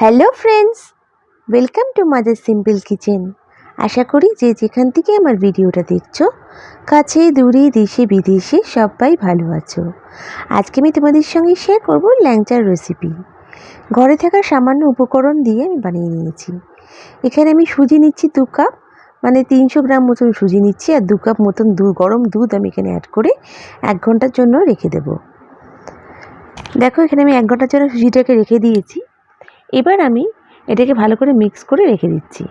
Hello friends welcome to mother simple kitchen আশা করি যে যেখান থেকে আমার ভিডিওটা দেখছ, কাছে, দূরে, দেশে, বিদেশে সবাই ভালো আছো। আজকে আমি তোমাদের সঙ্গে শেয়ার করব ল্যাংচার রেসিপি ঘরে থাকা সামান্য উপকরণ দিয়ে আমি বানিয়ে নিয়েছি। এখানে আমি সুজি নিচ্ছি দু কাপ মানে তিনশো গ্রাম মতন সুজি নিচ্ছি আর দু কাপ মতন দু গরম দুধ আমি এখানে অ্যাড করে এক ঘণ্টার জন্য রেখে দেবো। দেখো, এখানে আমি এক ঘণ্টার জন্য সুজিটাকে রেখে দিয়েছি। এবার আমি এটাকে ভালো করে মিক্স করে রেখে দিচ্ছি।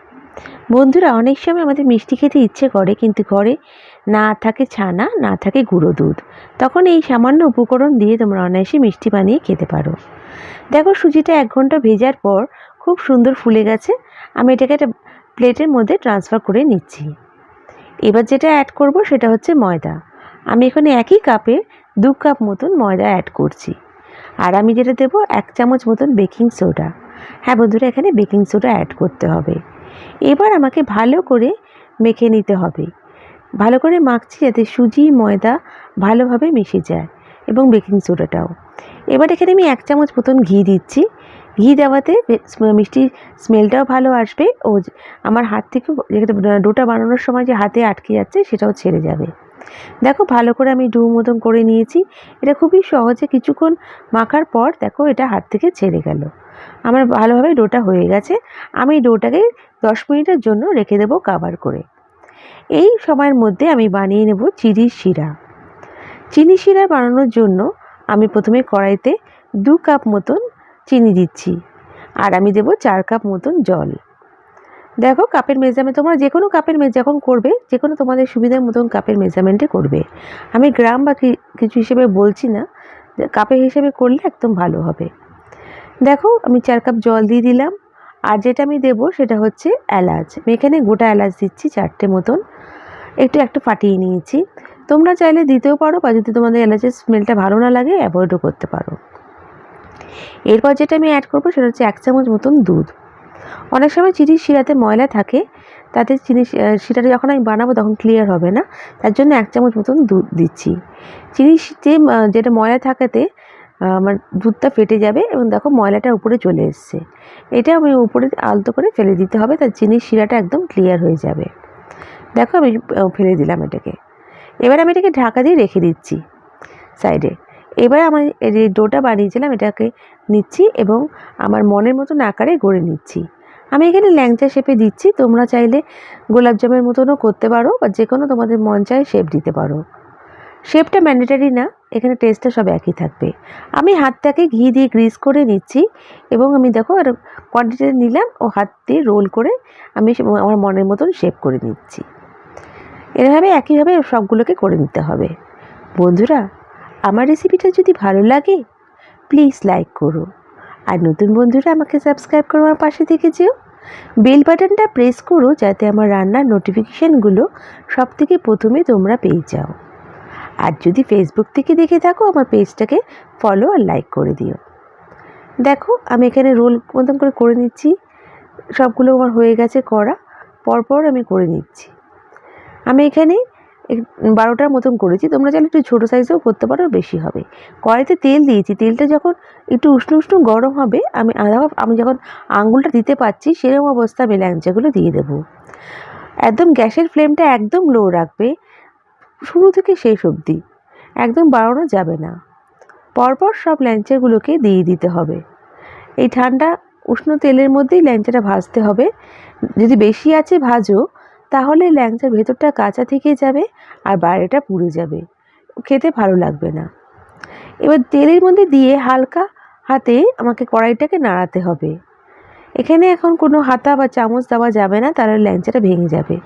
বন্ধুরা, অনেক সময় আমাদের মিষ্টি খেতে ইচ্ছে করে, কিন্তু ঘরে না থাকে ছানা, না থাকে গুঁড়ো দুধ। তখন এই সামান্য উপকরণ দিয়ে তোমরা অনায়াসে মিষ্টি বানিয়ে খেতে পারো। দেখো, সুজিটা এক ঘণ্টা ভেজার পর খুব সুন্দর ফুলে গেছে। আমি এটাকে একটা প্লেটের মধ্যে ট্রান্সফার করে নিচ্ছি। এবার যেটা অ্যাড করব সেটা হচ্ছে ময়দা। আমি এখানে একই কাপে দু কাপ মতন ময়দা অ্যাড করছি। আর আমি যেটা দেবো, এক চামচ মতন বেকিং সোডা হ্যাঁ বন্ধুরা, এখানে বেকিং সোডা অ্যাড করতে হবে। এবার আমাকে ভালো করে মেখে নিতে হবে। ভালো করে মাখছি যাতে সুজি, ময়দা ভালোভাবে মিশে যায় এবং বেকিং সোডাটাও। এবার এখানে আমি এক চামচ মতন ঘি দিচ্ছি। ঘি দেওয়াতে মিষ্টির স্মেলটাও ভালো আসবে। ও আমার হাত থেকে ডোটা বানানোর সময় যে হাতে আটকে যাচ্ছে, সেটাও ছেড়ে যাবে। দেখো, ভালো করে আমি ডু মতন করে নিয়েছি। এটা খুবই সহজে কিছুক্ষণ মাখার পর দেখো, এটা হাত থেকে ছেড়ে গেল। আমার ভালোভাবে ডোটা হয়ে গেছে। আমি ডোটাকে দশ মিনিটের জন্য রেখে দেবো কাভার করে। এই সময়ের মধ্যে আমি বানিয়ে নেব চিনির শিরা। চিনি শিরা বানানোর জন্য আমি প্রথমে কড়াইতে দু কাপ মতন চিনি দিচ্ছি আর আমি দেবো চার কাপ মতন জল। দেখো কাপের মেজারমেন্ট তোমরা যে কোনো কাপের মেজ যখন করবে যে কোনো তোমাদের সুবিধার মতন কাপের মেজারমেন্টে করবে। আমি গ্রাম বা কিছু হিসেবে বলছি না কাপের হিসেবে করলে একদম ভালো হবে। দেখো, আমি চার কাপ জল দিয়ে দিলাম। আর যেটা আমি দেবো সেটা হচ্ছে এলাচ। আমি এখানে গোটা এলাচ দিচ্ছি চারটে মতন। একটু একটু ফাটিয়ে নিয়েছি। তোমরা চাইলে দিতেও পারো বা যদি তোমাদের এলাচের স্মেলটা ভালো না লাগে অ্যাভয়েডও করতে পারো। এরপর যেটা আমি অ্যাড করব সেটা হচ্ছে এক চামচ মতন দুধ। অনেক সময় চিনির শিরাতে ময়লা থাকে, তাতে চিনি শিরাটা যখন আমি বানাবো তখন ক্লিয়ার হবে না। তার জন্য এক চামচ মতন দুধ দিচ্ছি। চিনি যেটা ময়লা থাকাতে আমার দুধটা ফেটে যাবে এবং দেখো ময়লাটা উপরে চলে এসছে। এটা আমি উপরে আলতো করে ফেলে দিতে হবে, তার চিনির শিরাটা একদম ক্লিয়ার হয়ে যাবে। দেখো আমি ফেলে দিলাম এটাকে। এবার আমি এটাকে ঢাকা দিয়ে রেখে দিচ্ছি সাইডে এবার আমার যে ডোটা বানিয়েছিলাম, এটাকে নিচ্ছি এবং আমার মনের মতন আকারে গড়ে নিচ্ছি। আমি এখানে ল্যাংচা শেপে দিচ্ছি, তোমরা চাইলে গোলাপজামের মতনও করতে পারো বা যে কোনো তোমাদের মন চায় শেপ দিতে পারো। শেপটা ম্যান্ডেটারি না, এখানে টেস্টটা সব একই থাকবে। আমি হাতটাকে ঘি দিয়ে গ্রিস করে নিচ্ছি এবং আমি দেখো আর কোয়ান্টিটি নিলাম, ও হাত দিয়ে রোল করে আমি আমার মনের মতন শেপ করে নিচ্ছি। এভাবে একইভাবে সবগুলোকে করে নিতে হবে। বন্ধুরা, আমার রেসিপিটা যদি ভালো লাগে প্লিজ লাইক করো। আর নতুন বন্ধুরা আমাকে সাবস্ক্রাইব করো আমার পাশে থেকে যেও। বেল বাটনটা প্রেস করো যাতে আমার রান্নার নোটিফিকেশানগুলো সব থেকে প্রথমে তোমরা পেয়ে যাও। যদি ফেসবুক থেকে দেখে থাকো, আমার পেজটাকে ফলো আর লাইক করে দিও। দেখো, আমি এখানে রোল মতন করে করে নিচ্ছি। সবগুলো আমার হয়ে গেছে করা। পরপর আমি করে নিচ্ছি। আমি এখানে বারোটার মতন করেছি। তোমরা চাইলে একটু ছোটো সাইজেও করতে পারো, বেশি হবে। কড়াইতে তেল দিয়েছি। তেলটা যখন একটু উষ্ণ উষ্ণ গরম হবে, আমি আমি যখন আঙুলটা দিতে পারছি, সেরকম অবস্থা আমি ল্যাংচাগুলো দিয়ে দেবো। একদম গ্যাসের ফ্লেমটা একদম লো রাখবে। শুরু থেকে শেষ অবধি। একদম বাড়ানো যাবে না। পরপর সব ল্যাংচাগুলোকে দিয়ে দিতে হবে। এই ঠান্ডা, উষ্ণ তেলের মধ্যেই ল্যাংচাটা ভাজতে হবে। যদি বেশি আছে ভাজো, তাহলে ল্যাংচার ভেতরটা কাঁচা থেকে যাবে আর বাইরেটা পুড়ে যাবে। খেতে ভালো লাগবে না। এবার তেলের মধ্যে দিয়ে হালকা হাতে আমাকে কড়াইটাকে নাড়াতে হবে। এখানে এখন কোনো হাতা বা চামচ দেওয়া যাবে না, তাহলে ল্যাংচাটা ভেঙে যাবে।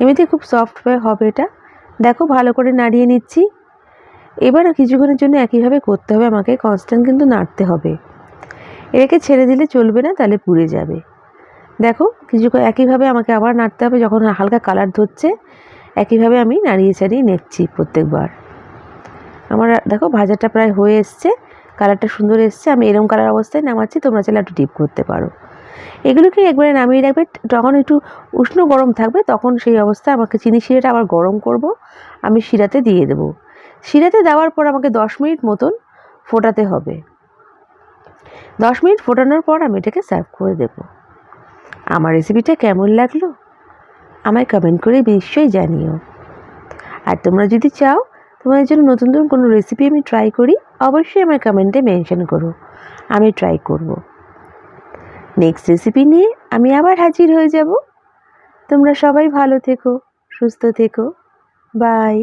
এমনিতে খুব সফট হবে এটা। দেখো, ভালো করে নাড়িয়ে নিচ্ছি। এবার কিছুক্ষণের জন্য একইভাবে করতে হবে, আমাকে কনস্ট্যান্ট কিন্তু নাড়তে হবে। এটাকে ছেড়ে দিলে চলবে না, তাহলে পুড়ে যাবে। দেখো কিছুক্ষণ একইভাবে আমাকে আবার নাড়তে হবে, যখন হালকা কালার ধরছে, একইভাবে আমি নাড়িয়ে ছাড়িয়ে নেচ্ছি প্রত্যেকবার। আমার দেখো, ভাজাটা প্রায় হয়ে এসছে কালারটা সুন্দর এসছে, আমি এরম কালার অবস্থায় নামাচ্ছি, তোমরা চাইলে একটু ডিপ করতে পারো। এগুলোকে একবারে নামিয়ে রাখবে। যখন একটু উষ্ণ গরম থাকবে, তখন সেই অবস্থায় আমাকে চিনি শিরাটা আবার গরম করব। আমি শিরাতে দিয়ে দেবো। শিরাতে দেওয়ার পর আমাকে দশ মিনিট মতন ফোটাতে হবে। দশ মিনিট ফোটানোর পর আমি এটাকে সার্ভ করে দেব। আমার রেসিপিটা কেমন লাগল? আমায় কমেন্ট করে নিশ্চয়ই জানিও। আর তোমরা যদি চাও, তোমাদের জন্য নতুন নতুন কোনো রেসিপি আমি ট্রাই করি, অবশ্যই আমার কমেন্টে মেনশন করো। আমি ট্রাই করব। নেক্সট রেসিপি নিয়ে আমি আবার হাজির হয়ে যাব। তোমরা সবাই ভালো থেকো, সুস্থ থেকো। বাই